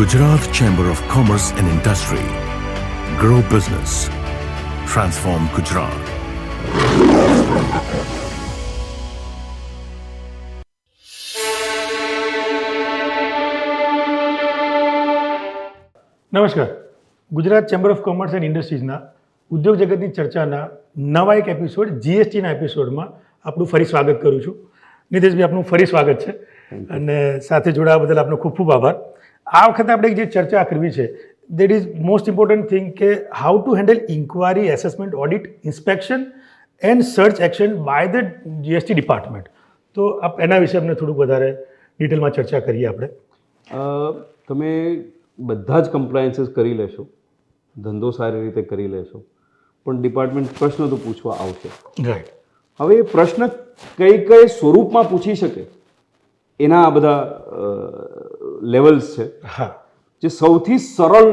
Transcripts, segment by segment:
Gujarat chamber of commerce and industry grow business transform Gujarat નમસ્કાર. Gujarat chamber of commerce and ઇન્ડસ્ટ્રીઝના ઉદ્યોગ જગતની ચર્ચાના નવા એક એપિસોડ જીએસટીના એપિસોડમાં આપણું ફરી સ્વાગત કરું છું. નિતેશભાઈ આપનું ફરી સ્વાગત છે. અને સાથે જોડાવા બદલ આપનો ખૂબ ખૂબ આભાર. આ વખતે આપણે જે ચર્ચા કરવી છે that is most important thing કે how to handle inquiry assessment audit inspection and search action by the GST department તો આપ એના વિશે અમને થોડુંક વધારે ડિટેલમાં ચર્ચા કરીએ આપણે. તમે બધા જ કમ્પ્લાયન્સીસ કરી લેશો ધંધો સારી રીતે કરી લેશો પણ ડિપાર્ટમેન્ટ પ્રશ્ન તો પૂછવા આવશે. રાઈટ હવે એ પ્રશ્ન કઈ કઈ સ્વરૂપમાં પૂછી શકે? એના આ બધા લેવલ્સ છે. હા. જે સૌથી સરળ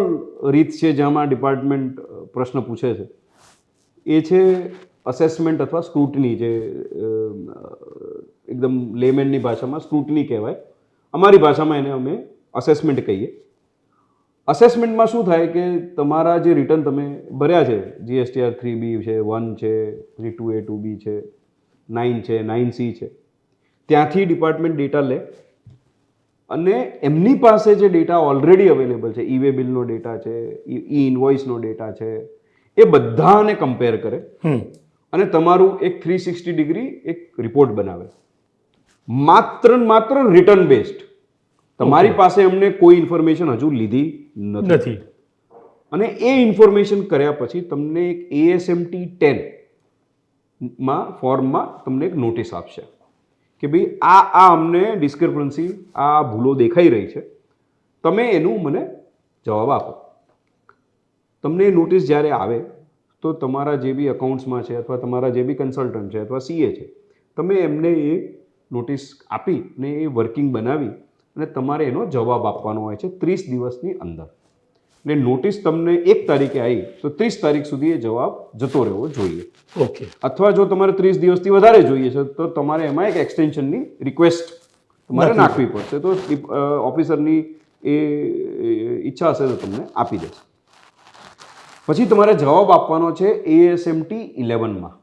રીત છે જેમાં ડિપાર્ટમેન્ટ પ્રશ્ન પૂછે છે એ છે અસેસમેન્ટ અથવા સ્ક્રુટની જે એકદમ લેમેનની ભાષામાં સ્ક્રુટની કહેવાય. અમારી ભાષામાં એને અમે અસેસમેન્ટ કહીએ. અસેસમેન્ટમાં શું થાય કે તમારા જે રિટર્ન તમે ભર્યા છે જીએસટીઆર થ્રી બી છે વન છે પછી ટુ એ ટુ બી છે નાઇન છે નાઇન સી છે ત્યાંથી ડિપાર્ટમેન્ટ ડેટા લે. અને એમની પાસે જે ડેટા ઓલરેડી અવેલેબલ છે ઈ વે બિલનો ડેટા છે ઈ ઇનવોઇસનો ડેટા છે એ બધાને કમ્પેર કરે. અને તમારું એક થ્રી સિક્સટી ડિગ્રી એક રિપોર્ટ બનાવે. માત્ર માત્ર રિટર્ન બેસ્ડ તમારી પાસે એમને કોઈ ઇન્ફોર્મેશન હજુ લીધી નથી. નથી. અને એ ઇન્ફોર્મેશન કર્યા પછી તમને એક એએસએમટી ટેનમાં ફોર્મમાં તમને એક નોટિસ આપશે. કે ભાઈ આ આ અમને ડિસ્ક્રિપન્સી આ ભૂલો દેખાઈ રહી છે. તમે એનું મને જવાબ આપો. તમને નોટિસ જ્યારે આવે, તો તમારા જે બી અકાઉન્ટ્સમાં છે અથવા તમારા જે બી કન્સલ્ટન્ટ છે અથવા સીએ છે, તમે એમને એ નોટિસ આપી ને એ વર્કિંગ બનાવી અને તમારે એનો જવાબ આપવાનો હોય છે ત્રીસ દિવસની અંદર. ને નોટિસ તમને એક તારીખે આવી તો ત્રીસ તારીખ સુધી એ જવાબ જતો રહેવો જોઈએ. ઓકે અથવા જો તમારે ત્રીસ દિવસથી વધારે જોઈએ છે તો તમારે એમાં એક એક્સટેન્શનની રિક્વેસ્ટ તમારે નાખવી પડશે. તો ઓફિસરની એ ઈચ્છા હશે તો તમને આપી દેશે. પછી તમારે જવાબ આપવાનો છે એએસએમટી ઇલેવનમાં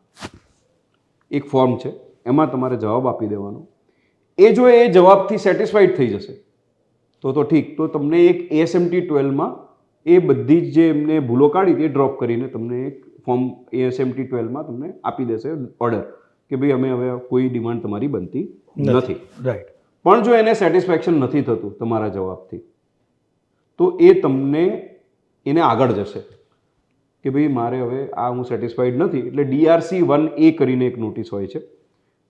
એક ફોર્મ છે એમાં તમારે જવાબ આપી દેવાનો. એ જો એ જવાબથી સેટિસ્ફાઈડ થઈ જશે તો તો ઠીક. તો તમને એક એએસએમટી ટ્વેલ્વમાં એ બધી જ જે એમને ભૂલો કાઢી તે ડ્રોપ કરીને તમને એક ફોર્મ એએસએમટી ટ્વેલ્વમાં તમને આપી દેશે ઓર્ડર કે ભાઈ અમે હવે કોઈ ડિમાન્ડ તમારી બનતી નથી. રાઈટ પણ જો એને સેટિસ્ફેક્શન નથી થતું તમારા જવાબથી તો એ તમને એને આગળ જશે કે ભાઈ મારે હવે આ હું સેટિસ્ફાઈડ નથી. એટલે ડીઆરસી વન એ કરીને એક નોટિસ હોય છે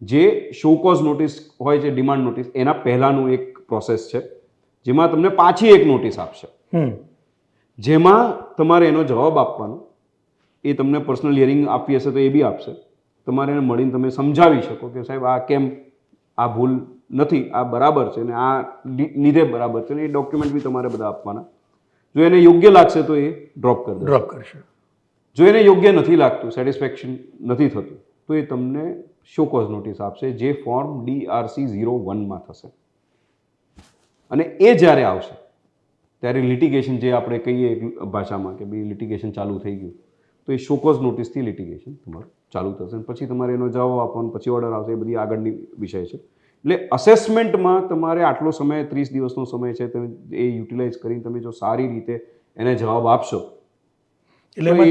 જે શોકોઝ નોટિસ હોય છે ડિમાન્ડ નોટિસ એના પહેલાંનું એક પ્રોસેસ છે જેમાં તમને પાછી એક નોટિસ આપશે. જેમાં તમારે એનો જવાબ આપવાનો એ તમને પર્સનલ હિયરિંગ આપવી હશે તો એ બી આપશે. તમારે એને મળીને તમે સમજાવી શકો કે સાહેબ આ કેમ આ ભૂલ નથી આ બરાબર છે ને આ લીધે બરાબર છે ને એ ડોક્યુમેન્ટ બી તમારે બધા આપવાના. જો એને યોગ્ય લાગશે તો એ ડ્રોપ કરી દે ડ્રોપ કરશે. જો એને યોગ્ય નથી લાગતું સેટિસ્ફેક્શન નથી થતું તો એ તમને શોકોઝ નોટિસ આપશે જે ફોર્મ ડીઆરસી ઝીરો વનમાં થશે. અને એ જ્યારે આવશે ત્યારે લિટિગેશન જે આપણે કહીએ ભાષામાં કે ભાઈ લિટિગેશન ચાલુ થઈ ગયું તો એ શોકોઝ નોટિસથી લિટિગેશન તમારું ચાલુ થશે પછી તમારે એનો જવાબ આપવાનો પછી ઓર્ડર આવશે એ બધી આગળની વિષય છે. એટલે અસેસમેન્ટમાં તમારે આટલો સમય ત્રીસ દિવસનો સમય છે તમે એ યુટિલાઇઝ કરીને તમે જો સારી રીતે એને જવાબ આપશો એટલે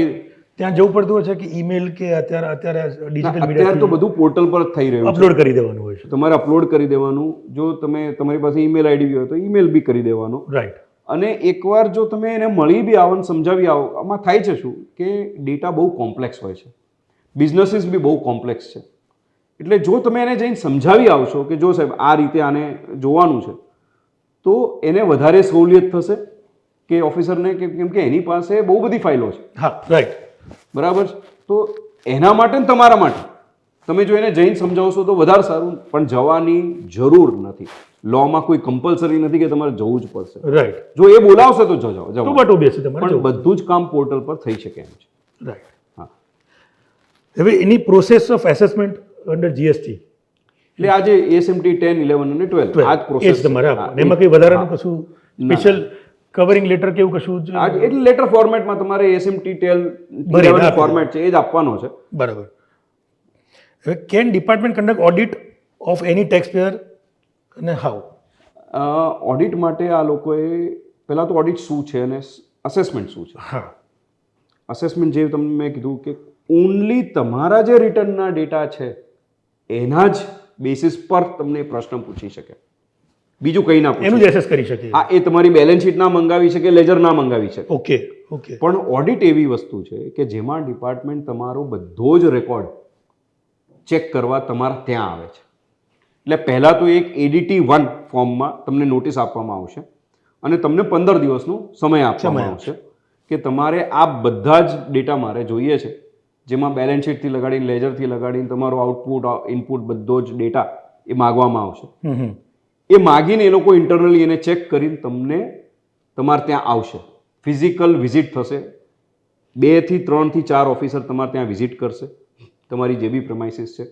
ત્યાં જવું પડતું હોય છે કે ઈમેલ કે અત્યારે અત્યારે ડિજિટલ અત્યારે તો બધું પોર્ટલ પર થઈ રહ્યું અપલોડ કરી દેવાનું હોય છે. તમારે અપલોડ કરી દેવાનું. જો તમે તમારી પાસે ઈમેલ આઈડી હોય તો ઈમેલ બી કરી દેવાનો. રાઈટ અને એકવાર જો તમે એને મળી બી આવો ને સમજાવી આવો આમાં થાય છે શું? કે ડેટા બહુ કોમ્પ્લેક્સ હોય છે. બિઝનેસીસ બી બહુ કોમ્પ્લેક્સ છે. એટલે જો તમે એને જઈને સમજાવી આવશો કે જો સાહેબ આ રીતે આને જોવાનું છે તો એને વધારે સહુલિયત થશે કે ઓફિસરને કે કેમ કે એની પાસે બહુ બધી ફાઇલો છે. હા રાઈટ બરાબર છે? તો એના માટે ને તમારા માટે. તમે જો એને જઈને સમજાવશો તો વધારે સારું. પણ જવાની જરૂર નથી. લોમાં કોઈ કમ્પલસરી નથી કે તમારે જવું જ પડશે. રાઈટ જો એ બોલાવશે તો જજો જવું બટ ઓબિયસ તમારે પણ બધું જ કામ પોર્ટલ પર થઈ શકે એમ છે. રાઈટ હા. હવે any process of assessment under GST એટલે આજે એસએમટી ટેન ઇલેવન અને ટ્વેલ્વ આ જ પ્રોસેસ તમારે એમાં કંઈ વધારાનું કશું સ્પેશિયલ કવરિંગ લેટર કેવું કશું એટલે લેટર ફોર્મેટમાં તમારે એસએમટી ટેલ ફોર્મેટ છે એ જ આપવાનો છે. બરાબર. હવે can department conduct audit of any tax payer અને હાઉ ઓડિટ માટે આ લોકોએ પહેલાં તો ઓડિટ શું છે અને અસેસમેન્ટ શું છે? હા. અસેસમેન્ટ જે તમને મેં કીધું કે ઓનલી તમારા જે રિટર્નના ડેટા છે એના જ બેસિસ પર તમને પ્રશ્ન પૂછી શકે. બીજું કંઈ ના એનું એસેસ કરી શકે હા એ તમારી બેલેન્સ શીટ ના મંગાવી શકે લેજર ના મંગાવી શકે. ઓકે ઓકે પણ ઓડિટ એવી વસ્તુ છે કે જેમાં ડિપાર્ટમેન્ટ તમારો બધો જ રેકોર્ડ ચેક કરવા તમારા ત્યાં આવે છે. એટલે પહેલાં તો એક એડીટી વન ફોર્મમાં તમને નોટિસ આપવામાં આવશે અને તમને પંદર દિવસનો સમય આપવામાં આવશે કે તમારે આ બધા જ ડેટા મારે જોઈએ છે. જેમાં બેલેન્સ શીટથી લગાડીને લેજરથી લગાડીને તમારો આઉટપુટ ઇનપુટ બધો જ ડેટા એ માગવામાં આવશે. એ માગીને એ લોકો ઇન્ટરનલી એને ચેક કરીને તમને તમારે ત્યાં આવશે. ફિઝિકલ વિઝિટ થશે. બેથી ત્રણથી ચાર ઓફિસર તમારે ત્યાં વિઝિટ કરશે. તમારી જે બી પ્રમાઇસીસ છે.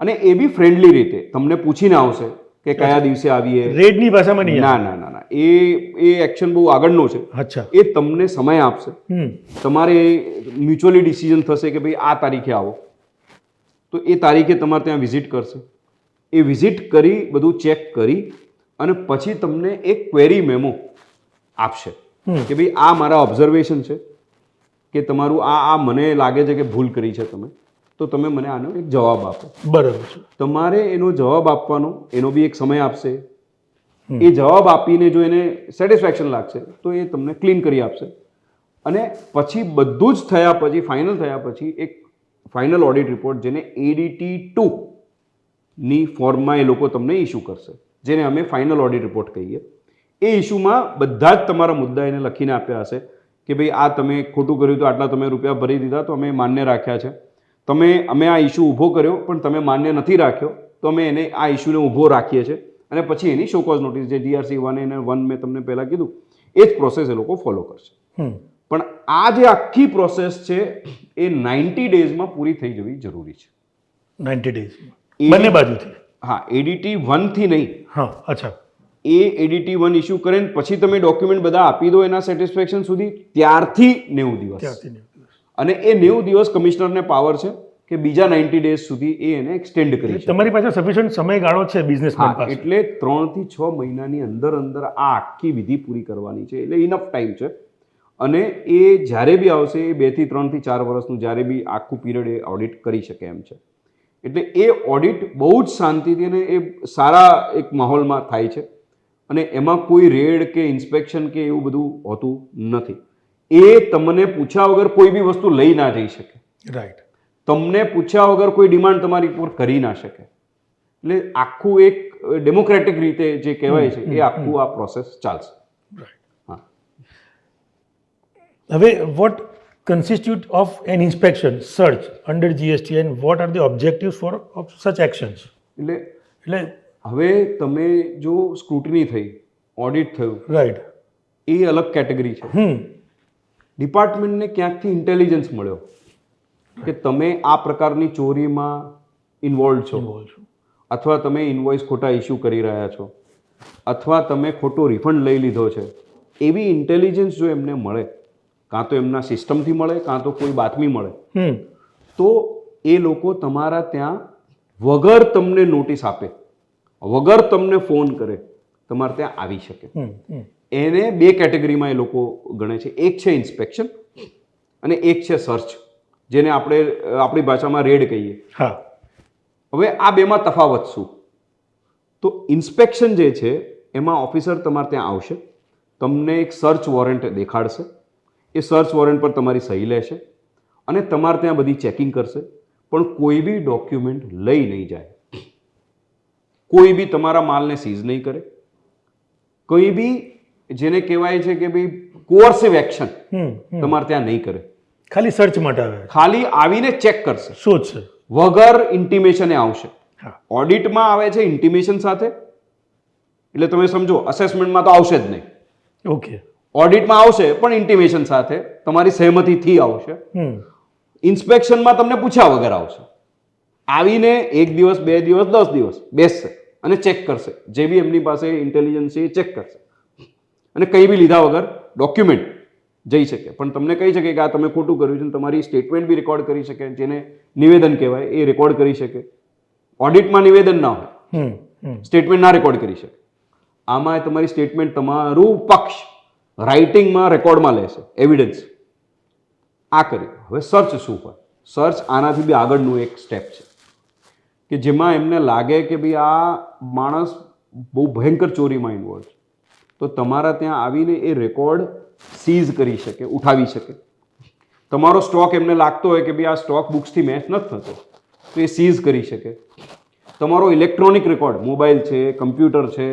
અને એ બી ફ્રેન્ડલી રીતે. તમને પૂછીને આવશે કે કયા દિવસે આવીએ. રેડની ભાષામાં નહીં ના ના ના ના. એ એ એક્શન બહુ આગળનો છે. અચ્છા. એ તમને સમય આપશે. તમારે મ્યુચ્યુઅલી ડિસિઝન થશે કે ભાઈ આ તારીખે આવો. તો એ તારીખે તમારે ત્યાં વિઝિટ કરશે. એ વિઝિટ કરી બધું ચેક કરી અને પછી તમને એક ક્વેરી મેમો આપશે. કે ભાઈ આ મારા ઓબ્ઝર્વેશન છે કે તમારું આ આ મને લાગે છે કે ભૂલ કરી છે તમે. તો તમે મને આનો એક જવાબ આપો. બરાબર છે. તમારે એનો જવાબ આપવાનો એનો બી એક સમય આપશે. એ જવાબ આપીને જો એને સેટિસ્ફેક્શન લાગશે તો એ તમને ક્લીન કરી આપશે. અને પછી બધું જ થયા પછી ફાઇનલ થયા પછી એક ફાઇનલ ઓડિટ રિપોર્ટ જેને એડીટી ટુ ની ફોર્મમાં એ લોકો તમને ઇસ્યુ કરશે. જેને અમે ફાઇનલ ઓડિટ રિપોર્ટ કહીએ. એ ઇસ્યુમાં બધા જ તમારા મુદ્દા એને લખીને આપ્યા હશે કે ભાઈ આ તમે ખોટું કર્યું તો આટલા તમે રૂપિયા ભરી દીધા તો અમે માન્ય રાખ્યા છે. તમે અમે આ ઇસ્યુ ઊભો કર્યો પણ તમે માન્ય નથી રાખ્યો તો અમે એને આ ઇસ્યુને ઊભો રાખીએ છીએ. અને પછી એની શોકોઝ નોટિસ જે ડીઆરસી વન એને વન મેં તમને પહેલાં કીધું એ જ પ્રોસેસ એ લોકો ફોલો કરશે. હમ. પણ આ જે આખી પ્રોસેસ છે એ નાઇન્ટી ડેઝમાં પૂરી થઈ જવી જરૂરી છે. નાઇન્ટી ડેઝ બંને બાજુથી? હા એડીટી વનથી નહીં. હા અચ્છા. એ એડીટી વન ઇસ્યુ કરે ને પછી તમે ડોક્યુમેન્ટ બધા આપી દો એના સેટિસ્ફેક્શન સુધી ત્યારથી નેવું દિવસ. ત્યારથી. અને એ નેવું દિવસ કમિશનરને પાવર છે કે બીજા નાઇન્ટી ડેઝ સુધી એ એને એક્સટેન્ડ કરી તમારી પાસે સફિશિયન્ટ સમયગાળો છે બિઝનેસ એટલે ત્રણથી છ મહિનાની અંદર અંદર આ આખી વિધિ પૂરી કરવાની છે. એટલે ઇનફ ટાઈમ છે. અને એ જ્યારે બી આવશે એ બેથી ત્રણથી ચાર વર્ષનું જ્યારે બી આખું પીરિયડ એ ઓડિટ કરી શકે એમ છે. એટલે એ ઓડિટ બહુ જ શાંતિથી અને એ સારા એક માહોલમાં થાય છે. અને એમાં કોઈ રેડ કે ઇન્સ્પેક્શન કે એવું બધું હોતું નથી. એ તમને પૂછ્યા વગર કોઈ બી વસ્તુ લઈ ના જઈ શકે. રાઈટ તમને પૂછ્યા વગર કોઈ ડિમાન્ડ તમારી ઉપર કરી ના શકે. એટલે આખું એક ડેમોક્રેટિક રીતે જે કહેવાય છે એ આખું આ પ્રોસેસ ચાલશે. હા. હવે what constitute of an inspection search under GST and what are the objective for of such actions એટલે એટલે હવે તમે જો સ્ક્રુટની થઈ ઓડિટ થયું રાઈટ એ અલગ કેટેગરી છે. ડિપાર્ટમેન્ટને ક્યાંકથી ઇન્ટેલિજન્સ મળ્યો? કે તમે આ પ્રકારની ચોરીમાં ઇન્વોલ્વ છો. અથવા તમે ઇન્વોઇસ ખોટા ઇસ્યુ કરી રહ્યા છો. અથવા તમે ખોટો રિફંડ લઈ લીધો છે. એવી ઇન્ટેલિજન્સ જો એમને મળે કાં તો એમના સિસ્ટમથી મળે કાં તો કોઈ બાતમી મળે તો એ લોકો તમારા ત્યાં વગર તમને નોટિસ આપે. વગર તમને ફોન કરે તમારે ત્યાં આવી શકે. એને બે કેટેગરીમાં એ લોકો ગણે છે. એક છે ઇન્સ્પેક્શન અને એક છે સર્ચ જેને આપણે આપણી ભાષામાં રેડ કહીએ. હા. હવે આ બેમાં તફાવત શું? તો ઇન્સ્પેક્શન જે છે એમાં ઓફિસર તમારે ત્યાં આવશે તમને એક સર્ચ વોરંટ દેખાડશે. એ સર્ચ વોરંટ પર તમારી સહી લેશે અને તમારે ત્યાં બધી ચેકિંગ કરશે. પણ કોઈ બી ડોક્યુમેન્ટ લઈ નહીં જાય. કોઈ બી તમારા માલને સીઝ નહીં કરે. કોઈ બી જેને કહેવાય છે કે ભાઈ કોર્સિવ એક્શન. તમારે ત્યાં નહીં કરે. ખાલી સર્ચ માટે આવે. ખાલી આવીને ચેક કરશે. શોધશે વગર ઇન્ટિમેશને આવશે. ઓડિટમાં આવે છે ઇન્ટિમેશન સાથે? એટલે તમે સમજો અસેસમેન્ટમાં તો આવશે જ નહીં. ઓકે ઓડિટમાં આવશે પણ ઇન્ટિમેશન સાથે તમારી સહેમતીથી આવશે. ઇન્સ્પેક્શનમાં તમને પૂછ્યા વગર આવશે. આવીને એક દિવસ બે દિવસ દસ દિવસ બેસશે અને ચેક કરશે. જે બી એમની પાસે ઇન્ટેલિજન્સ છે એ ચેક કરશે. અને કંઈ બી લીધા વગર ડોક્યુમેન્ટ જઈ શકે. પણ તમને કહી શકે કે આ તમે ખોટું કર્યું છે તમારી સ્ટેટમેન્ટ બી રેકોર્ડ કરી શકે જેને નિવેદન કહેવાય એ રેકોર્ડ કરી શકે. ઓડિટમાં નિવેદન ના હોય. સ્ટેટમેન્ટ ના રેકોર્ડ કરી શકે. આમાં તમારી સ્ટેટમેન્ટ તમારું પક્ષ રાઇટિંગમાં રેકોર્ડમાં લેશે. એવિડન્સ આ કર્યું હવે સર્ચ શું હોય? સર્ચ આનાથી બી આગળનું એક સ્ટેપ છે. કે જેમાં એમને લાગે કે ભાઈ આ માણસ બહુ ભયંકર ચોરીમાં ઇન્વોલ્વ છે. તો તમારા ત્યાં આવીને એ રેકોર્ડ સીઝ કરી શકે, ઉઠાવી શકે. તમારો સ્ટોક એમને લાગતો હોય કે ભાઈ આ સ્ટોક બુક્સથી મેચ નથી થતો, તો એ સીઝ કરી શકે. તમારો ઇલેક્ટ્રોનિક રેકોર્ડ, મોબાઈલ છે, કમ્પ્યુટર છે,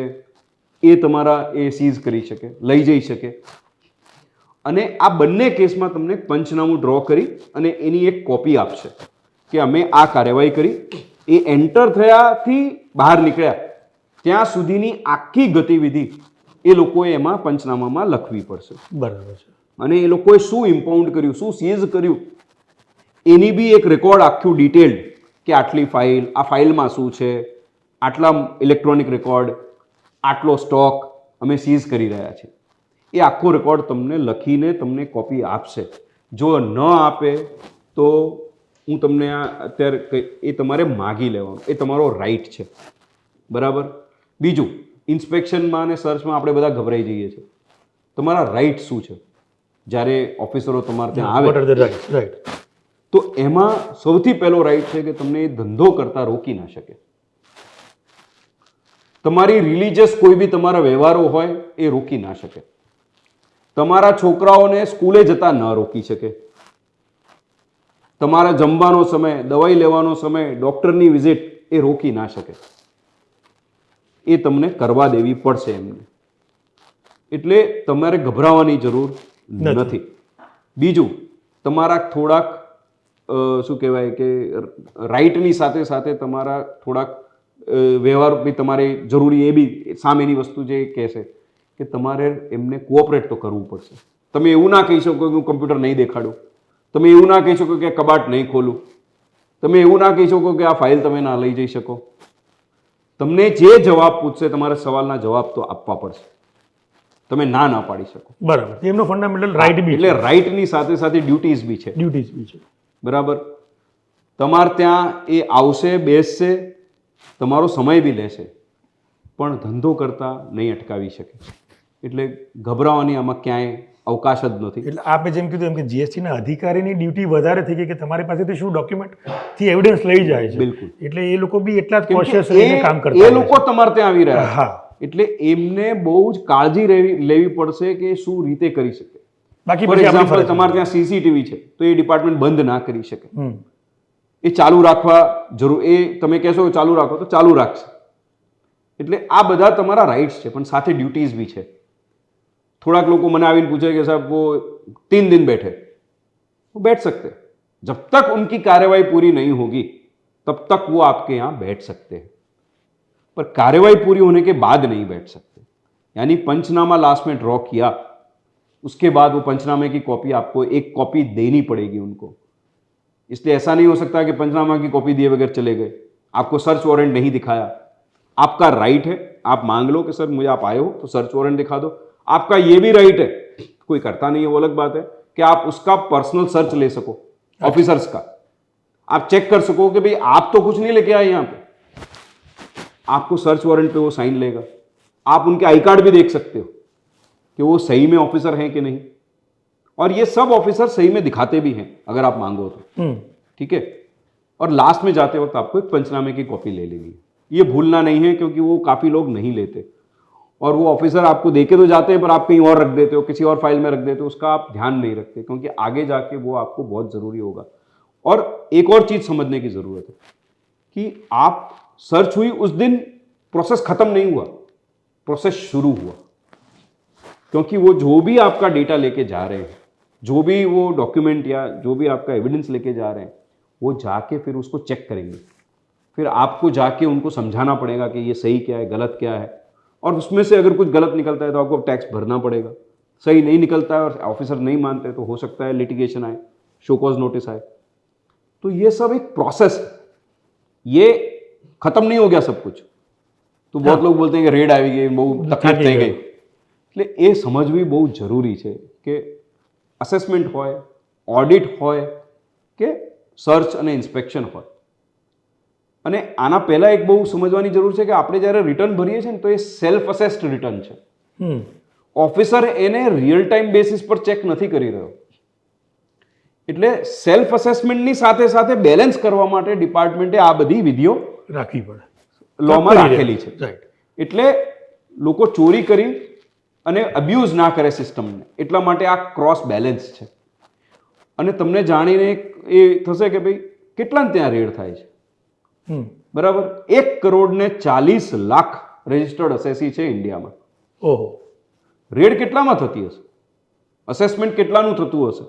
એ તમારા એ સીઝ કરી શકે, લઈ જઈ શકે. અને આ બંને કેસમાં તમને પંચનામું ડ્રો કરી અને એની એક કોપી આપશે કે અમે આ કાર્યવાહી કરી. એ એન્ટર થયાથી બહાર નીકળ્યા. ત્યાં સુધીની આખી ગતિવિધિ એ લોકોએ એમાં પંચનામામાં લખવી પડશે. બરાબર છે. અને એ લોકોએ શું ઇમ્પાઉન્ડ કર્યું શું સીઝ કર્યું? એની બી એક રેકોર્ડ આખું ડિટેલ્ડ કે આટલી ફાઇલ આ ફાઇલમાં શું છે આટલા ઇલેક્ટ્રોનિક રેકોર્ડ આટલો સ્ટોક અમે સીઝ કરી રહ્યા છીએ. એ આખો રેકોર્ડ તમને લખીને તમને કોપી આપશે. જો ન આપે તો હું તમને આ અત્યારે એ તમારે માગી લેવાનું. એ તમારો રાઈટ છે. બરાબર? બીજું ઇન્સ્પેક્શનમાં અને સર્ચમાં આપણે બધા ગભરાઈ જઈએ છીએ. તમારા રાઈટ શું છે? જ્યારે ઓફિસરો તમારે ત્યાં આવે રાઇટ રાઈટ તો એમાં સૌથી પહેલો રાઈટ છે કે તમને એ ધંધો કરતા રોકી ના શકે. તમારી રિલીજિયસ કોઈ બી તમારા વ્યવહારો હોય એ રોકી ના શકે. તમારા છોકરાઓને સ્કૂલે જતા ન રોકી શકે. તમારા જમવાનો સમય દવાઈ લેવાનો સમય ડૉક્ટરની વિઝિટ એ રોકી ના શકે. એ તમને કરવા દેવી પડશે એમને. એટલે તમારે ગભરાવાની જરૂર નથી. બીજું તમારા થોડાક શું કહેવાય કે રાઈટની સાથે સાથે તમારા થોડાક વ્યવહાર બી તમારે જરૂરી એ બી સામેની વસ્તુ જે કહેશે કે તમારે એમને કોઓપરેટ તો કરવું પડશે. તમે એવું ના કહી શકો કે હું કમ્પ્યુટર નહીં દેખાડું. તમે એવું ના કહી શકો કે કબાટ નહીં ખોલું. તમે એવું ના કહી શકો કે આ ફાઇલ તમે ના લઈ જઈ શકો. તમને જે જવાબ પૂછશે તમારે સવાલના જવાબ તો આપવા પડશે. તમે ના ના પાડી શકો. બરાબર. એમનો ફંડામેન્ટલ રાઈટ બી એટલે રાઈટની સાથે સાથે ડ્યુટીઝ બી છે. ડ્યુટીઝ બી છે. બરાબર? તમારે ત્યાં એ આવશે બેસશે તમારો સમય બી લેશે પણ ધંધો કરતા નહીં અટકાવી શકે. એટલે ગભરાવાની આમાં ક્યાંય અવકાશ જ નથી. એટલે આપે જેમ કીધું એમ કે GST ના અધિકારીની ડ્યુટી વધારે થઈ ગઈ કે તમારી પાસેથી શું ડોક્યુમેન્ટથી એવિડન્સ લઈ જાય છે. બિલકુલ. એટલે એ લોકો બી એટલા જ કોશિયસ રહીને કામ કરતા એ લોકો તમારે ત્યાં આવી રહ્યા હા. એટલે એમને બહુ જ કાળજી લેવી લેવી પડશે કે શું રીતે કરી શકે. બાકી ફોર એક્ઝામ્પલ તમારે ત્યાં સીસીટીવી છે તો એ ડિપાર્ટમેન્ટ બંધ ના કરી શકે. એ ચાલુ રાખવા જરૂર એ તમે કહેશો ચાલુ રાખો તો ચાલુ રાખશે. એટલે આ બધા તમારા રાઇટ્સ છે પણ સાથે ડ્યુટીઝ બી છે. થોડાક લોકો મને આવીને પૂછે કે સાહેબ वो तीन दिन बैठे वो बैठ सकते हैं जब तक उनकी कार्यवाही पूरी नहीं होगी तब तक वो आपके यहाँ बैठ सकते हैं पर कार्यवाही पूरी होने के बाद नहीं बैठ सकते यानी पंचनामा लास्ट में ड्रॉ किया उसके बाद वो पंचनामे की कॉपी आपको एक कॉपी देनी पड़ेगी उनको इसलिए ऐसा नहीं हो सकता कि पंचनामा की कॉपी दिए बगैर चले गए आपको सर्च वारंट नहीं दिखाया आपका राइट है आप मांग लो कि सर मुझे आप आए हो तो सर्च वारंट दिखा दो आपका ये भी राइट है। कोई करता नहीं है वो अलग बात है कि आप उसका पर्सनल सर्च ले सको ऑफिसर्स का। आप चेक कर सको कि भाई आप तो कुछ नहीं लेके आए यहाँ पे। आपको सर्च वारंट पे वो साइन लेगा। आप उनके आई कार्ड भी देख सकते हो कि वो सही में ऑफिसर हैं कि नहीं। और ये सब ऑफिसर सही में दिखाते भी हैं अगर आप मांगो तो। ठीक है? और लास्ट में जाते वक्त आपको एक पंचनामे की कॉपी ले लेनी है। ये भूलना नहीं है क्योंकि वो काफ़ी लोग नहीं लेते। और वो ऑफिसर आपको देके तो जाते हैं, पर आप कहीं और रख देते हो, किसी और फ़ाइल में रख देते हो, उसका आप ध्यान नहीं रखते, क्योंकि आगे जाके वो आपको बहुत ज़रूरी होगा। और एक और चीज़ समझने की ज़रूरत है कि आप सर्च हुई उस दिन प्रोसेस ख़त्म नहीं हुआ प्रोसेस शुरू हुआ। क्योंकि वो जो भी आपका डेटा लेके जा रहे हैं, जो भी वो डॉक्यूमेंट या जो भी आपका एविडेंस लेके जा रहे हैं, वो जाके फिर उसको चेक करेंगे। फिर आपको जाके उनको समझाना पड़ेगा कि ये सही क्या है, गलत क्या है। और उसमें से अगर कुछ गलत निकलता है तो आपको टैक्स भरना पड़ेगा सही नहीं निकलता है और ऑफिसर नहीं मानते तो हो सकता है लिटिगेशन आए शो कॉज नोटिस आए तो ये सब एक प्रोसेस है ये खत्म नहीं हो गया सब कुछ तो बहुत लोग बोलते हैं कि रेड આવી ગઈ બહુ તકલીફ થઈ ગઈ એટલે એ સમજવી બહુ જરૂરી છે કે અસેસમેન્ટ હોય ઓડિટ હોય કે સર્ચ અને ઇન્સ્પેક્શન હોય અને આના પહેલાં એક બહુ સમજવાની જરૂર છે કે આપણે જ્યારે રિટર્ન ભરીએ છીએ ને તો એ સેલ્ફ અસેસ્ડ રિટર્ન છે. હમ. ઓફિસર એને રિયલ ટાઈમ બેસિસ પર ચેક નથી કરી રહ્યો. એટલે સેલ્ફ અસેસમેન્ટની સાથે સાથે બેલેન્સ કરવા માટે ડિપાર્ટમેન્ટે આ બધી વિધિઓ રાખવી પડે. લોમાં રાખેલી છે. એટલે લોકો ચોરી કરી અને અબ્યુઝ ના કરે સિસ્ટમને એટલા માટે આ ક્રોસ બેલેન્સ છે. અને તમને જાણીને એ થશે કે ભાઈ કેટલા ત્યાં રેડ થાય છે? બરાબર? એક કરોડ ને ચાલીસ લાખ રજિસ્ટર્ડ અસેસી છે ઇન્ડિયામાં. ઓહો. રેડ કેટલામાં થતી હશે? અસેસમેન્ટ કેટલાનું થતું હશે?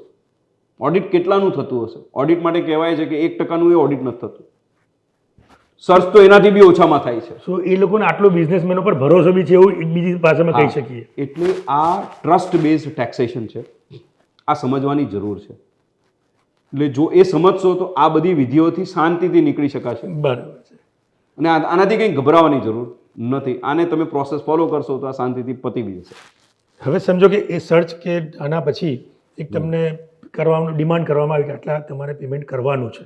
ઓડિટ કેટલાનું થતું હશે? ઓડિટ માટે કહેવાય છે કે એક ટકાનું એ ઓડિટ નથી થતું. સર્ચ તો એનાથી બી ઓછામાં થાય છે. સો એ લોકોને આટલો બિઝનેસમેનો પર ભરોસો બી છે એવું એક બીજી ભાષામાં કહી શકીએ. એટલે આ ટ્રસ્ટ બેઝડ ટેક્સેશન છે. આ સમજવાની જરૂર છે. એટલે જો એ સમજશો તો આ બધી વિધિઓથી શાંતિથી નીકળી શકાશે. બરાબર છે. અને આનાથી કંઈ ગભરાવાની જરૂર નથી. આને તમે પ્રોસેસ ફોલો કરશો તો આ શાંતિથી પતી બી જશે. હવે સમજો કે એ સર્ચ કે આના પછી એક તમને કરવાનું ડિમાન્ડ કરવામાં આવી કે આટલા તમારે પેમેન્ટ કરવાનું છે.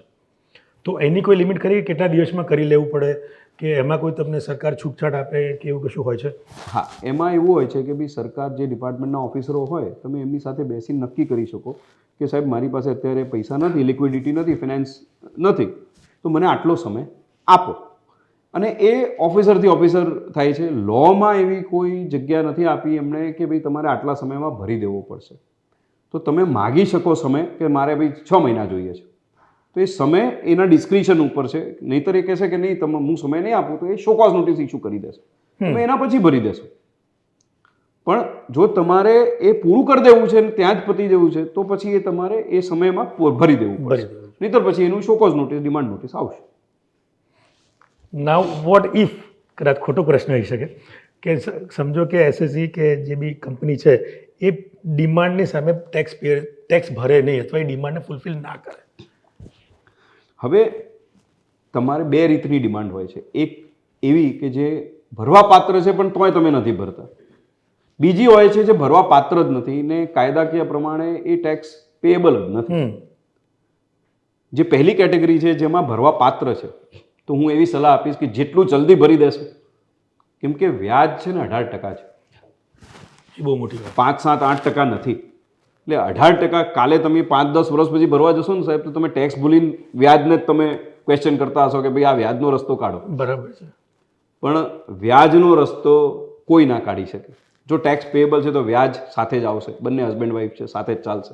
તો એની કોઈ લિમિટ કરી કેટલા દિવસમાં કરી લેવું પડે કે એમાં કોઈ તમને સરકાર છૂટછાટ આપે કે એવું કશું હોય છે? હા, એમાં એવું હોય છે કે ભાઈ સરકાર જે ડિપાર્ટમેન્ટના ઓફિસરો હોય, તમે એમની સાથે બેસીને નક્કી કરી શકો કે સાહેબ, મારી પાસે અત્યારે પૈસા નથી, લિક્વિડિટી નથી, ફિનાન્સ નથી, તો મને આટલો સમય આપો. અને એ ઓફિસરથી ઓફિસર થાય છે. લોમાં એવી કોઈ જગ્યા નથી આપી એમણે કે ભાઈ તમારે આટલા સમયમાં ભરી દેવો પડશે. તો તમે માગી શકો સમય કે મારે ભાઈ છ મહિના જોઈએ છે. તો એ સમય એના ડિસ્ક્રિપ્શન ઉપર છે. નહીંતર એ કહેશે કે નહીં તમે હું સમય નહીં આપું તો એ શોકોઝ નોટિસ ઇસ્યુ કરી દેશે. તમે એના પછી ભરી દેશો. પણ જો તમારે એ પૂરું કરી દેવું છે ને ત્યાં જ પતી જવું છે તો પછી એ તમારે એ સમયમાં ભરી દેવું પડશે. નહીતર પછી એનું શોકોઝ નોટિસ ડિમાન્ડ નોટિસ આવશે. નાવ વોટ ઇફ કદાચ ખોટો પ્રશ્ન હોઈ શકે કે સમજો કે એસએસસી કે જે બી કંપની છે એ ડિમાન્ડની સામે ટેક્સ ટેક્સ ભરે નહીં અથવા એ ડિમાન્ડને ફૂલફિલ ના કરે. હવે તમારે બે રીતની ડિમાન્ડ હોય છે. એક એવી કે જે ભરવા પાત્ર છે પણ તોય તમે નથી ભરતા. બીજી હોય છે જે ભરવા પાત્ર જ નથી ને કાયદાકીય પ્રમાણે એ ટેક્સ પેએબલ જ નથી. જે પહેલી કેટેગરી છે જેમાં ભરવા પાત્ર છે તો હું એવી સલાહ આપીશ કે જેટલું જલ્દી ભરી દેશો. કેમ કે વ્યાજ છે ને અઢાર ટકા છે. બહુ મોટી પાંચ સાત આઠ ટકા નથી. એટલે અઢાર ટકા કાલે તમે પાંચ દસ વર્ષ પછી ભરવા જશો ને સાહેબ તો તમે ટેક્સ ભૂલીને વ્યાજને જ તમે ક્વેશ્ચન કરતા હશો કે ભાઈ આ વ્યાજનો રસ્તો કાઢો. બરાબર છે. પણ વ્યાજનો રસ્તો કોઈ ના કાઢી શકે. જો ટેક્સ પેએબલ છે તો વ્યાજ સાથે જ આવશે. બંને હસબન્ડ વાઈફ છે સાથે જ ચાલશે.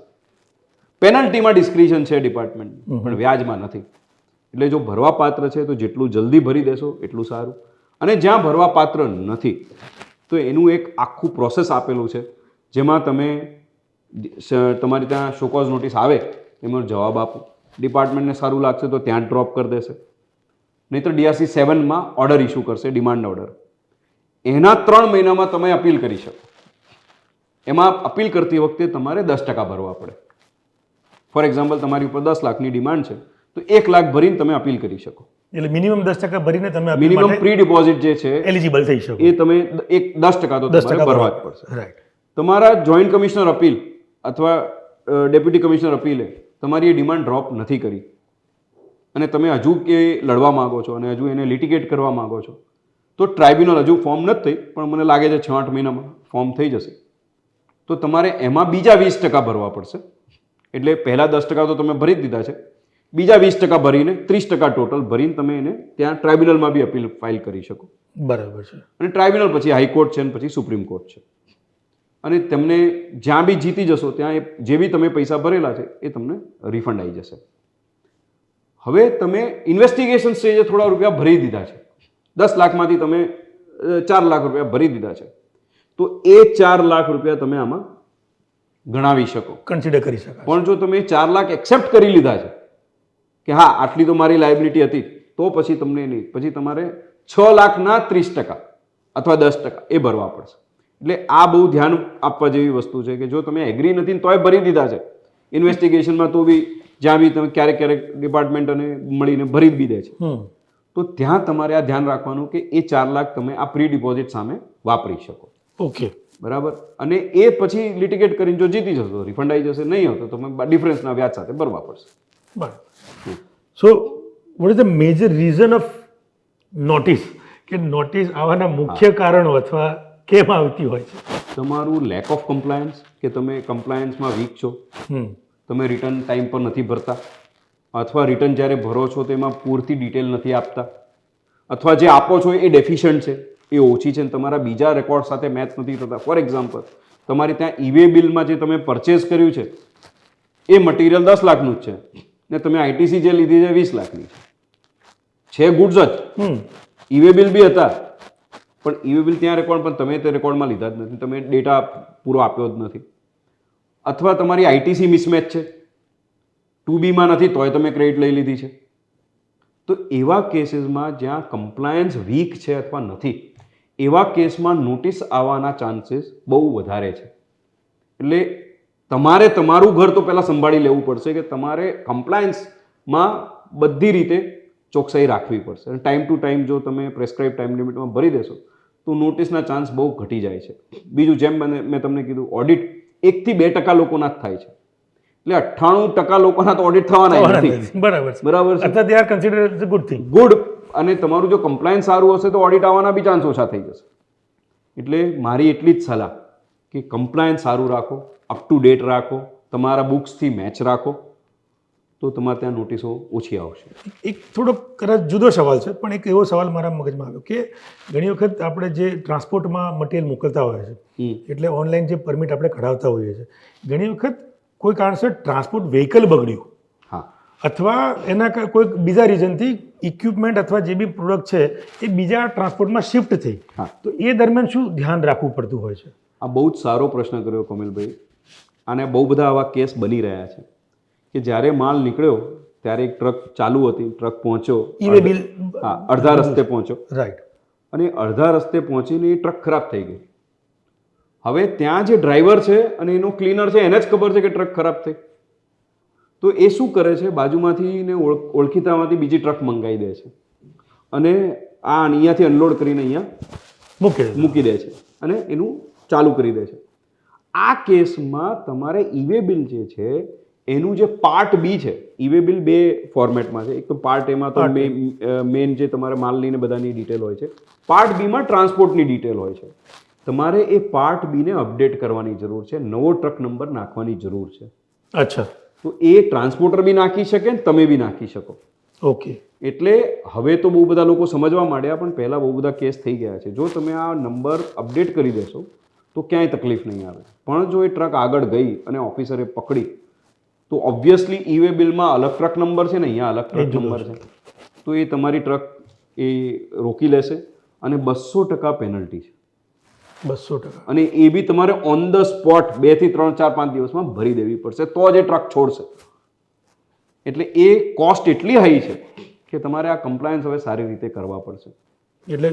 પેનલ્ટીમાં ડિસ્ક્રિશન છે ડિપાર્ટમેન્ટ પણ વ્યાજમાં નથી. એટલે જો ભરવા પાત્ર છે તો જેટલું જલ્દી ભરી દેશો એટલું સારું. અને જ્યાં ભરવા પાત્ર નથી તો એનું એક આખું પ્રોસેસ આપેલું છે જેમાં તમે તમારી ત્યાં શોકોઝ નોટિસ આવે? એમનો જવાબ આપો. ડિપાર્ટમેન્ટને સારું લાગશે તો ત્યાં ડ્રોપ કરી દેશે. નહીંતર ડીઆરસી સેવનમાં ઓર્ડર ઇસ્યુ કરશે ડિમાન્ડ ઓર્ડર એના ત્રણ મહિનામાં તમે અપીલ કરી શકો. એમાં અપીલ કરતી વખતે તમારે દસ ટકા ભરવા પડે. ફોર એક્ઝામ્પલ તમારી ઉપર દસ લાખની ડિમાન્ડ છે તો એક લાખ ભરીને તમે અપીલ કરી શકો. એટલે મિનિમમ દસ ટકા ભરીને તમે મિનિમમ પ્રી ડિપોઝિટ જે છે એલિજિબલ થઈ શકો. એ તમે એક દસ ટકા તો દસ ટકા ભરવા જ પડશે. રાઈટ તમારા જોઈન્ટ કમિશનર અપીલ અથવા ડેપ્યુટી કમિશનર અપીલે તમારી એ ડિમાન્ડ ડ્રોપ નથી કરી. અને તમે હજુ કે લડવા માંગો છો અને હજુ એને લિટિગેટ કરવા માગો છો તો ટ્રાઇબ્યુનલ હજુ ફોર્મ નથી થઈ પણ મને લાગે છે છ આઠ મહિનામાં ફોર્મ થઈ જશે. તો તમારે એમાં બીજા વીસ ટકા ભરવા પડશે. એટલે પહેલાં દસ ટકા તો તમે ભરી જ દીધા છે. બીજા વીસ ટકા ભરીને ત્રીસ ટકા ટોટલ ભરીને તમે એને ત્યાં ટ્રાઇબ્યુનલમાં બી અપીલ ફાઇલ કરી શકો. બરાબર છે. અને ટ્રાઇબ્યુનલ પછી હાઈકોર્ટ છે અને પછી સુપ્રીમ કોર્ટ છે. અને તમને જ્યાં બી જીતી જશો ત્યાં એ જે બી તમે પૈસા ભરેલા છે એ તમને રિફંડ આવી જશે. હવે તમે ઇન્વેસ્ટિગેશન સ્ટેજે થોડા રૂપિયા ભરી દીધા છે. દસ લાખમાંથી તમે ચાર લાખ રૂપિયા ભરી દીધા છે. તો એ ચાર લાખ રૂપિયા તમે આમાં ગણાવી શકો. કન્સિડર કરી શકો પણ જો તમે ચાર લાખ એક્સેપ્ટ કરી લીધા છે કે હા આટલી તો મારી લાયબિલિટી હતી તો પછી તમને નહીં. પછી તમારે છ લાખના ત્રીસ ટકા અથવા દસ ટકા એ ભરવા પડશે. એટલે આ બહુ ધ્યાન આપવા જેવી વસ્તુ છે કે જો તમે એગ્રી નથી તોય ભરી દીધા છે. ઇન્વેસ્ટિગેશનમાં તો બી જ્યાં બી તમે ક્યારેક ક્યારેક ડિપાર્ટમેન્ટ અને મળીને ભરી બી દે છે. તો ત્યાં તમારે આ ધ્યાન રાખવાનું કે એ ચાર લાખ તમે આ પ્રી ડિપોઝિટ સામે વાપરી શકો. ઓકે. બરાબર? અને એ પછી લિટિગેટ કરીને જો જીતી જશો રિફંડ આવી જશે નહીં હોતો તો તમે ડિફરન્સના વ્યાજ સાથે ભરવા પડશે. બરાબર. So what is the major reason of notice કે નોટિસ આવવાના મુખ્ય કારણો અથવા કેમ આવતી હોય છે? તમારું લેક ઓફ કમ્પ્લાયન્સ કે તમે કમ્પ્લાયન્સમાં વીક છો? તમે રિટર્ન ટાઈમ પર નથી ભરતા? અથવા રિટર્ન જ્યારે ભરો છો તેમાં પૂરતી ડિટેલ નથી આપતા? અથવા જે આપો છો એ ડેફિશન્ટ છે એ ઓછી છે ને તમારા બીજા રેકોર્ડ સાથે મેચ નથી થતા? ફોર એક્ઝામ્પલ તમારે ત્યાં ઈવે બિલમાં જે તમે પરચેસ કર્યું છે એ મટીરિયલ દસ લાખનું જ છે. ને તમે આઈટીસી જે લીધી છે વીસ લાખની છે. છે ગુડ્સ જ. ઈવે બિલ બી હતા. પણ ઈવે બિલ ત્યાં રેકોર્ડ પણ તમે તે રેકોર્ડમાં લીધા જ નથી. તમે ડેટા પૂરો આપ્યો જ નથી. અથવા તમારી આઈટીસી મિસમેચ છે. ટુ બીમાં નથી, તોય તમે ક્રેડિટ લઈ લીધી છે. તો એવા કેસીસમાં જ્યાં કમ્પ્લાયન્સ વીક છે અથવા નથી, એવા કેસમાં નોટિસ આવવાના ચાન્સીસ બહુ વધારે છે. એટલે તમારે તમારું ઘર તો પહેલાં સંભાળી લેવું પડશે કે તમારે કમ્પ્લાયન્સમાં બધી રીતે ચોકસાઈ રાખવી પડશે. ટાઈમ ટુ ટાઈમ જો તમે પ્રેસ્ક્રાઇબ ટાઈમ લિમિટમાં ભરી દેશો તો નોટિસના ચાન્સ બહુ ઘટી જાય છે. બીજું જેમ મને મેં તમને કીધું ઓડિટ એકથી બે ટકા લોકોના જ થાય છે. એટલે અઠ્ઠાણું ટકા લોકોના તો ઓડિટ થવાના નથી. બરાબર બરાબર they are consider good thing good અને તમારું જો કમ્પ્લાયન્સ સારું હશે તો ઓડિટ આવવાના બી ચાન્સ ઓછા થઈ જશે. એટલે મારી એટલી જ સલાહ કે કમ્પ્લાયન્સ સારું રાખો અપ ટુ ડેટ રાખો તમારા બુક્સથી મેચ રાખો. તો તમારે ત્યાં નોટિસો ઓછી આવશે. એક થોડો કદાચ જુદો સવાલ છે પણ એક એવો સવાલ મારા મગજમાં આવ્યો કે ઘણી વખત આપણે જે ટ્રાન્સપોર્ટમાં મટીરિયલ મોકલતા હોઈએ છીએ એટલે ઓનલાઈન જે પરમિટ આપણે કઢાવતા હોઈએ છીએ ઘણી વખત કોઈ કારણસર ટ્રાન્સપોર્ટ વ્હીકલ બગડ્યું. હા. અથવા એના કોઈક કોઈ બીજા રીઝનથી ઇક્વિપમેન્ટ અથવા જે બી પ્રોડક્ટ છે એ બીજા ટ્રાન્સપોર્ટમાં શિફ્ટ થઈ. તો એ દરમિયાન શું ધ્યાન રાખવું પડતું હોય છે? આ બહુ જ સારો પ્રશ્ન કર્યો કમલભાઈ. અને બહુ બધા આવા કેસ બની રહ્યા છે. કે જ્યારે માલ નીકળ્યો ત્યારે એક ટ્રક ચાલુ હતી ટ્રક પહોંચ્યો ઈ-વે બિલ હા અડધા રસ્તે પહોંચ્યો. રાઈટ અને અડધા રસ્તે પહોંચીને એ ટ્રક ખરાબ થઈ ગઈ. હવે ત્યાં જે ડ્રાઈવર છે અને એનો ક્લીનર છે એને જ ખબર છે કે ટ્રક ખરાબ થઈ. તો એ શું કરે છે? બાજુમાંથી ને ઓળખીતામાંથી બીજી ટ્રક મંગાવી દે છે. અને આ અહીંયાથી અનલોડ કરીને અહીંયા મૂકે મૂકી દે છે. અને એનું ચાલુ કરી દે છે. આ કેસમાં તમારે ઈવે બિલ જે છે એનું જે પાર્ટ બી છે ઈવે બિલ બે ફોર્મેટમાં છે. એક તો પાર્ટ એમાં તો મેઇન જે તમારે માલની ને બધાની ડિટેલ હોય છે. પાર્ટ બીમાં ટ્રાન્સપોર્ટની ડિટેલ હોય છે. તમારે એ પાર્ટ બીને અપડેટ કરવાની જરૂર છે. નવો ટ્રક નંબર નાખવાની જરૂર છે. અચ્છા. તો એ ટ્રાન્સપોર્ટર બી નાખી શકે ને તમે બી નાખી શકો. ઓકે એટલે હવે તો બહુ બધા લોકો સમજવા માંડ્યા પણ પહેલાં બહુ બધા કેસ થઈ ગયા છે. જો તમે આ નંબર અપડેટ કરી દેશો તો ક્યાંય તકલીફ નહીં આવે. પણ જો એ ટ્રક આગળ ગઈ અને ઓફિસરે પકડી તો ઓબ્વિયસલી ઈવે બિલમાં અલગ ટ્રક નંબર છે ને અહીંયા અલગ ટ્રક નંબર છે. તો એ તમારી ટ્રક એ રોકી લેશે અને બસો ટકા પેનલ્ટી છે. બસો ટકા. અને એ બી તમારે ઓન ધ સ્પોટ બેથી ત્રણ ચાર પાંચ દિવસમાં ભરી દેવી પડશે. તો જ એ ટ્રક છોડશે. એટલે એ કોસ્ટ એટલી હાઈ છે કે તમારે આ કમ્પ્લાયન્સ હવે સારી રીતે કરવા પડશે. એટલે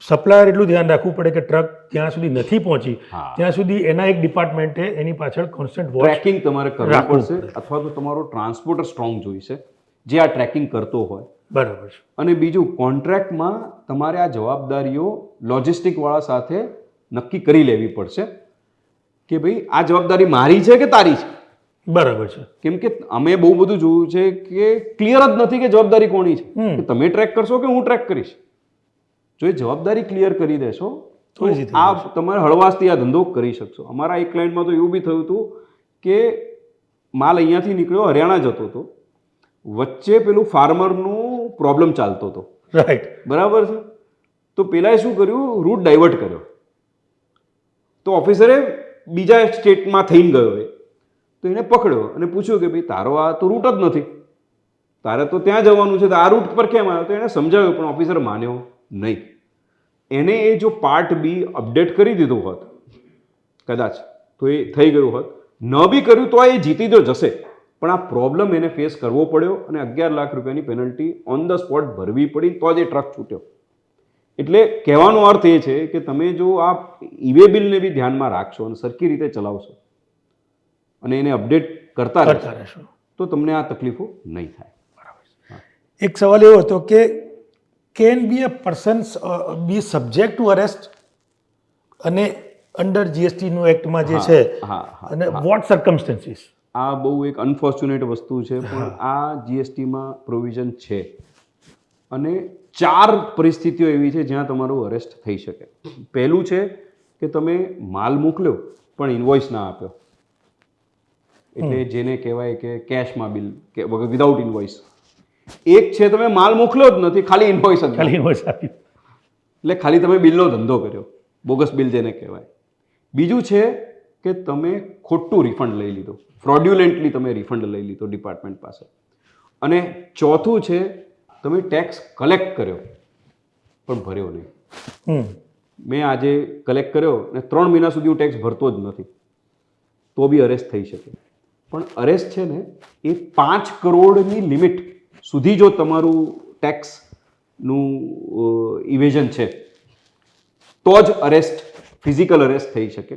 સપ્લાયર એટલું ધ્યાન રાખવું પડે કે ટ્રક ત્યાં સુધી નથી પહોંચી. ત્યાં સુધી એના એક ડિપાર્ટમેન્ટે એની પાછળ કોન્સ્ટન્ટ ટ્રેકિંગ તમારે કરવું પડશે અથવા તો તમારો ટ્રાન્સપોર્ટર સ્ટ્રોંગ જોઈશે જે આ ટ્રેકિંગ કરતો હોય. બરાબર છે. અને બીજું કોન્ટ્રાક્ટમાં તમારે આ જવાબદારીઓ લોજિસ્ટિકવાળા સાથે નક્કી કરી લેવી પડશે કે ભાઈ આ જવાબદારી મારી છે કે તારી છે? બરાબર છે. કેમ કે અમે બહુ બધું જોયું છે કે ક્લિયર જ નથી કે જવાબદારી કોની છે. તમે ટ્રેક કરશો કે હું ટ્રેક કરીશ? જો એ જવાબદારી ક્લિયર કરી દેશો તો આ તમારે હળવાશથી આ ધંધો કરી શકશો. અમારા એક ક્લાયન્ટમાં તો એવું બી થયું હતું કે માલ અહીંયાથી નીકળ્યો હરિયાણા જતો હતો. વચ્ચે પેલું ફાર્મરનું પ્રોબ્લેમ ચાલતો હતો. રાઈટ બરાબર છે? તો પેલાએ શું કર્યું? રૂટ ડાયવર્ટ કર્યો. તો ઓફિસરે બીજા સ્ટેટમાં થઈને ગયો એ. તો એને પકડ્યો અને પૂછ્યું કે ભાઈ તારો આ તો રૂટ જ નથી. તારે તો ત્યાં જવાનું છે તો આ રૂટ પર કેમ આવ્યો? તો એને સમજાવ્યું પણ ઓફિસર માન્યો નહીં. એને એ જો પાર્ટ બી અપડેટ કરી દીધું હોત કદાચ તો એ થઈ ગયું હોત. ન બી કર્યું તો એ જીતી તો જશે. પણ આ પ્રોબ્લેમ એને ફેસ કરવો પડ્યો અને અગિયાર લાખ રૂપિયાની પેનલ્ટી ઓન ધ સ્પોટ ભરવી પડી તો જ એ ટ્રક છૂટ્યો. એટલે કહેવાનો અર્થ એ છે કે તમે જો આ ઈવે બિલને બી ધ્યાનમાં રાખશો અને સરખી રીતે ચલાવશો અને એને અપડેટ કરતા રહેશો તો તમને આ તકલીફો નહીં થાય. એક સવાલ એવો હતો કે can be a person be subject to arrest અને અંડર જીએસટીનું એક્ટમાં જે છે અને વોટ સર્કમસ્ટન્સીસ આ બહુ એક અનફોર્ચ્યુનેટ વસ્તુ છે પણ આ જીએસટીમાં પ્રોવિઝન છે. અને ચાર પરિસ્થિતિઓ એવી છે જ્યાં તમારું અરેસ્ટ થઈ શકે. પહેલું છે કે તમે માલ મોકલ્યો પણ ઇન્વોઇસ ના આપ્યો. એટલે જેને કહેવાય કે કેશમાં બિલ કે વિધાઉટ ઇન્વોઇસ એક છે તમે માલ મોકલ્યો જ નથી ખાલી ઇન્વોઇસ જ ખાલી ઇન્વોઇસ આપ્યું એટલે ખાલી તમે બિલનો ધંધો કર્યો બોગસ બિલ જેને કહેવાય. બીજું છે કે તમે ખોટું રિફંડ લઈ લીધો ફ્રોડ્યુલેન્ટલી તમે રિફંડ લઈ લીધો ડિપાર્ટમેન્ટ પાસે. અને ચોથું છે તમે ટેક્સ કલેક્ટ કર્યો પણ ભર્યો નહીં. મેં આજે કલેક્ટ કર્યો ને ત્રણ મહિના સુધી હું ટેક્સ ભરતો જ નથી. તો બી અરેસ્ટ થઈ શકે. પણ અરેસ્ટ છે ને એ પાંચ કરોડની લિમિટ સુધી જો તમારું ટેક્સનું ઇવેઝન છે તો જ અરેસ્ટ ફિઝિકલ અરેસ્ટ થઈ શકે.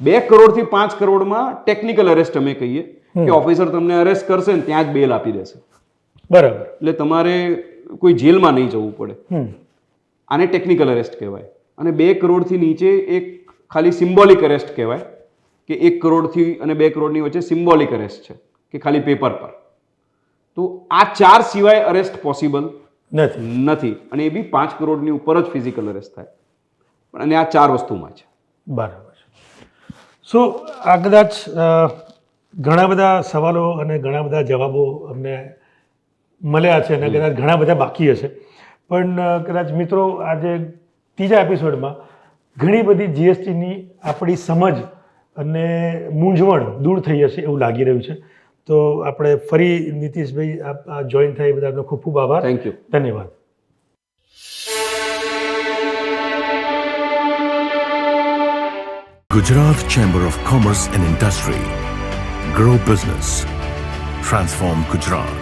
બે કરોડથી પાંચ કરોડમાં ટેકનિકલ અરેસ્ટ અમે કહીએ કે ઓફિસર તમને અરેસ્ટ કરશે ને ત્યાં જ બેલ આપી દેશે. બરાબર. એટલે તમારે કોઈ જેલમાં નહીં જવું પડે. આને ટેકનિકલ અરેસ્ટ કહેવાય. અને બે કરોડથી નીચે એક ખાલી સિમ્બોલિક અરેસ્ટ કહેવાય કે એક કરોડથી અને બે કરોડની વચ્ચે સિમ્બોલિક અરેસ્ટ છે કે ખાલી પેપર પર. તો આ ચાર સિવાય અરેસ્ટ પોસિબલ નથી. નથી. અને એ બી પાંચ કરોડની ઉપર જ ફિઝિકલ અરેસ્ટ થાય. પણ અને આ ચાર વસ્તુમાં છે. બરાબર સો આ કદાચ ઘણા બધા સવાલો અને ઘણા બધા જવાબો અમને મળ્યા છે અને કદાચ ઘણા બધા બાકી હશે. પણ કદાચ મિત્રો આજે ત્રીજા એપિસોડમાં ઘણી બધી જીએસટીની આપણી સમજ અને મૂંઝવણ દૂર થઈ હશે એવું લાગી રહ્યું છે. તો આપણે ફરી નીતિશભાઈ આપ જોઈન થાય એ બધાનો ખૂબ ખૂબ આભાર થેન્ક યુ ધન્યવાદ Gujarat Chamber of Commerce and Industry. Grow business. Transform Gujarat.